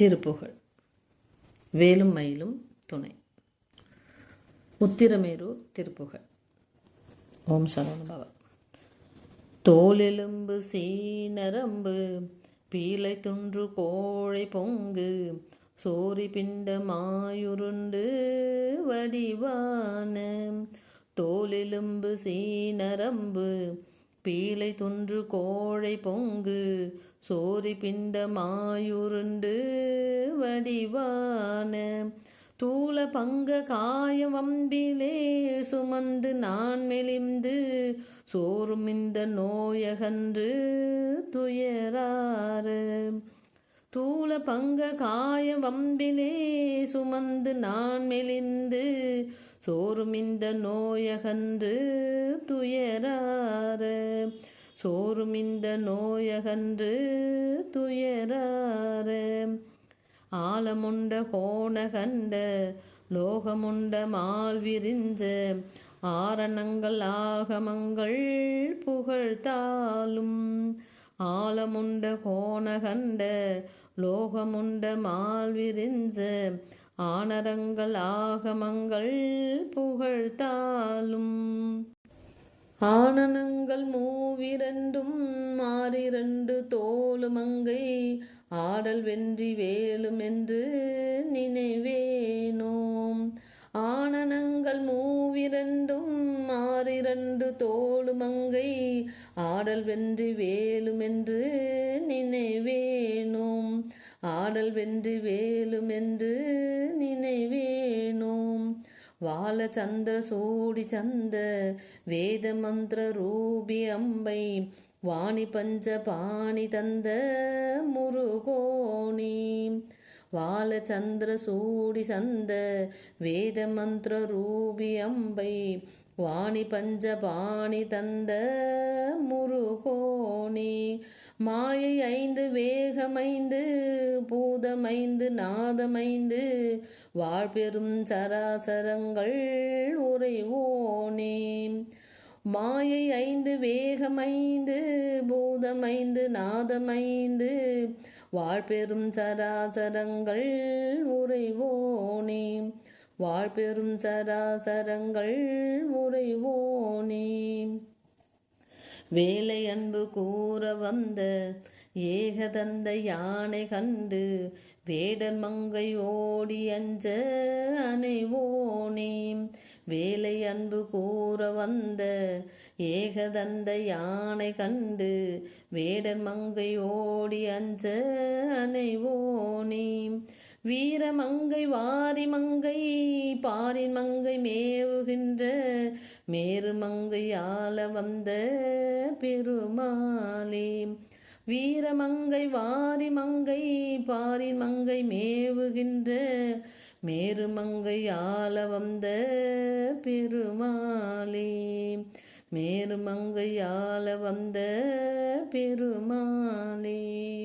திருப்புகழ் வேலும் மயிலும் துணை. உத்திரமேரூர் திருப்புகழ் ஓம் சரவணபவ. தோலெலும்பு சீனரம்பு பீலை துன்று கோழை பொங்கு சோரி பிண்ட மாயுருண்டு வடிவான தோலெலும்பு சீனரம்பு பீலை துன்று கோழை பொங்கு சோரி பிண்ட மாயுருண்டு வடிவான. தூள பங்க காய வம்பிலே சுமந்து நான் மெலிந்து சோறும் இந்த நோயகன்று துயராறு. தூள பங்க காய வம்பிலே சுமந்து நான் மெலிந்து சோறும் இந்த நோயகன்று துயராறு. சோறும் இந்த நோயகன்று துயராறு. ஆலமுண்ட கோணகண்ட லோகமுண்ட மால் விரிஞ்ச ஆரணங்கள் ஆகமங்கள் புகழ்த்தாலும் ஆலமுண்ட கோணகண்ட லோகமுண்ட மால் விரிஞ்ச ஆனரங்கள் ஆகமங்கள் புகழ்த்தாலும். ஆனனங்கள் மூவிரண்டும் மாறிரண்டு தோலுமங்கை ஆடல் வென்றி வேலும் என்று நினைவேனோம். ஆனனங்கள் மூவிரண்டும் மாறிரண்டு தோளுமங்கை ஆடல் வென்று வேலும் என்று நினைவேனோம் ஆடல் வென்று வேலும் என்று நினைவேனோம் வால சந்திர சோடி சந்த வேத மந்திர ரூபி அம்பை வாணி பஞ்ச பாணி தந்த முருகோணி. வாலச்சந்திர சூடி சந்த வேத மந்திர ரூபி அம்பை வாணி பஞ்ச பாணி தந்த முருகோணி. மாயை ஐந்து வேகமைந்து பூதமைந்து நாதமைந்து வாழ்பெரும் சராசரங்கள் உறைவோனே. மாயை ஐந்து வேகமைந்து பூதமைந்து நாதமைந்து வாழ்பெரும் சராசரங்கள் உறைவோனே. வாழ்பெரும் சராசரங்கள் உறைவோனே. வேலை அன்பு கூற வந்த ஏகதந்த யானை கண்டு வேடர் மங்கை ஓடி அஞ்ச அணைவோனே. வேலை அன்பு கூற வந்த ஏகதந்த யானை கண்டு வேடர் மங்கை ஓடி அஞ்ச அணைவோனே வீரமங்கை வாரி மங்கை பாரின் மங்கை மேவுகின்ற மேரு மங்கை ஆள வந்த பெருமாளே. வீரமங்கை வாரி மங்கை பாரின் மங்கை மேவுகின்ற மேரு ஆள வந்த பெருமாளே. மேரு ஆள வந்த பெருமாளே.